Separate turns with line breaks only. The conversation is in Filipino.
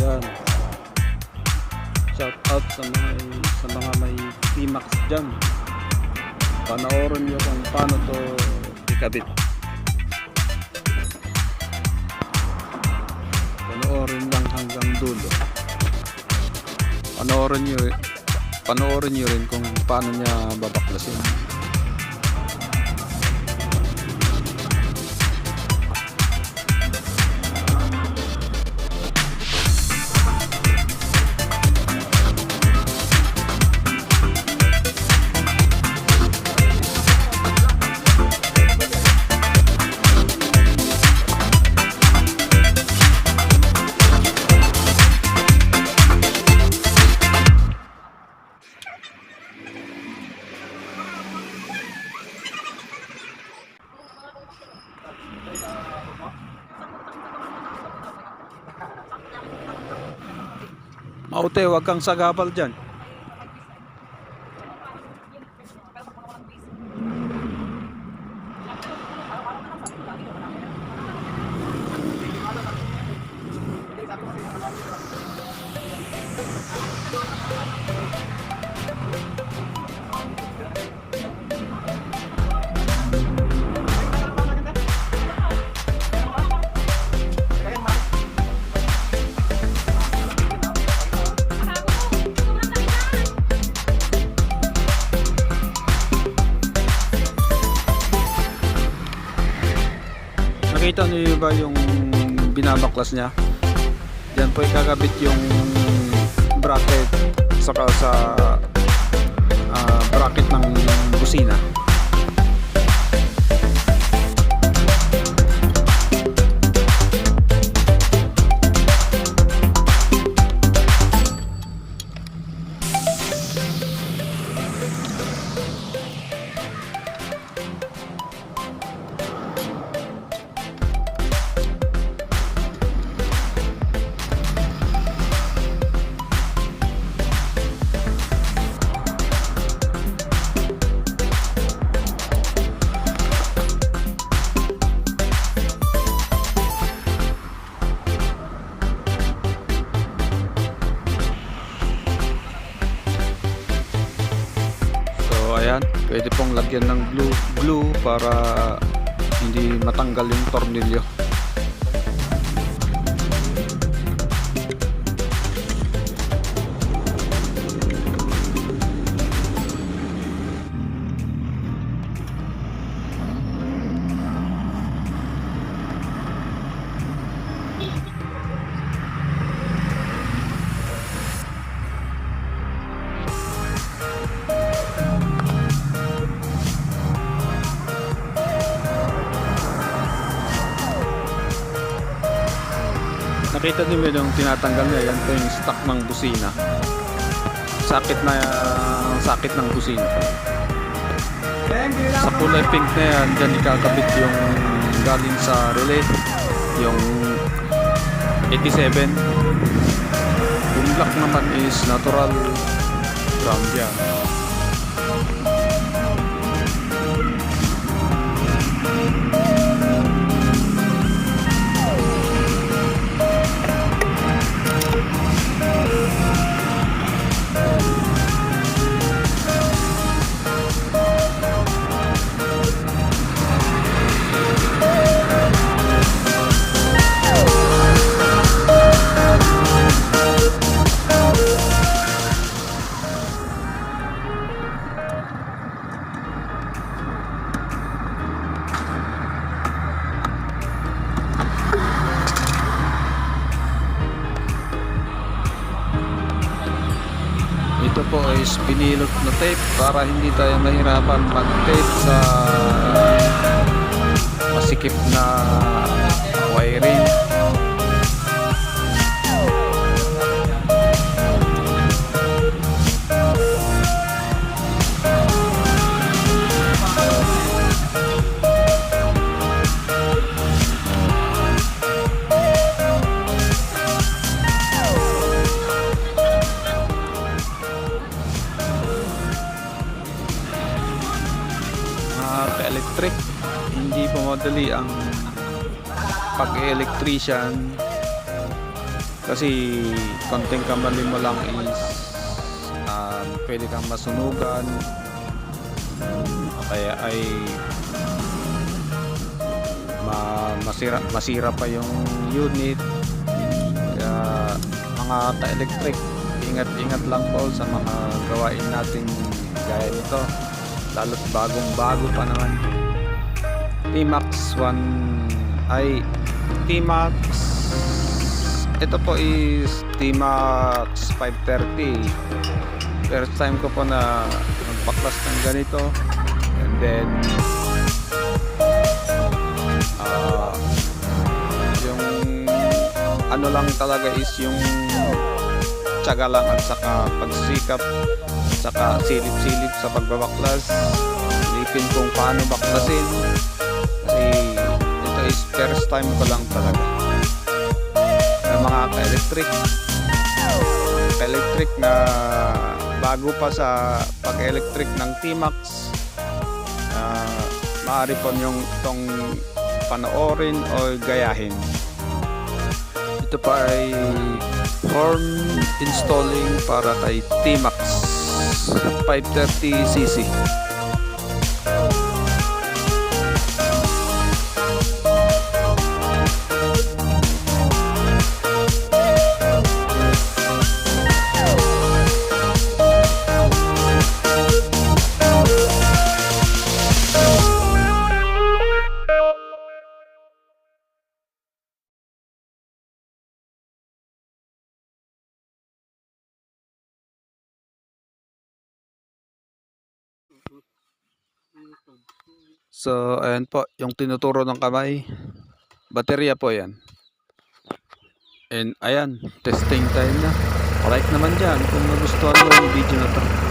Yan. Shout out sa mga sa mga may Pimax dyan. Panoorin nyo kung paano to ikabit. Panoorin lang hanggang dulo. Panoorin nyo, panoorin nyo rin kung paano niya babaklasin. Maute, wag kang sagabal dyan. Nakita niyo ba yung binabaklas niya? Yan po ikakabit yung bracket saka sa ah, bracket ng busina. Ayan, pwede pong lagyan ng glue, glue para hindi matanggal yung tornilyo. Nakita niyo yung tinatanggal niya? Yan po yung stock ng busina. Sakit na sakit ng busina. Sa kulay pink na yan, dyan ikakabit yung galing sa relay. Yung 87. Yung black naman is natural brown yan. Ito po is binilot na tape para hindi tayo mahirapan mag-tape sa masikip na wiring. Ka-electric hindi po madali ang pag-electrician. Kasi konting kamali mo lang is ah, pwede kang masunugan. Kaya ay ma masira, masira pa yung unit. Kaya mga ka-electric ingat-ingat lang po sa mga gawain natin gaya nito. Lalo't bagong bago pa naman T-Max 1 ay T-Max ito po is T-Max 530 first time ko po na magpaklas ng ganito. And then ah yung ano lang talaga is yung tsaga lang at saka pagsikap saka silip-silip sa pagbabaklas. Silipin kung paano baklasin kasi ito is first time ko lang talaga. Ng mga ka-electric. Ka-electric na bago pa sa pag-electric ng T-Max. Uh, maaari po niyong itong panoorin o gayahin. Ito pa ay horn installing para kay T-Max. 530cc So, ayan po, yung tinuturo ng kamay. Baterya po yan. And ayan, testing time na. Like naman dyan kung nagustuhan mo yung video na to.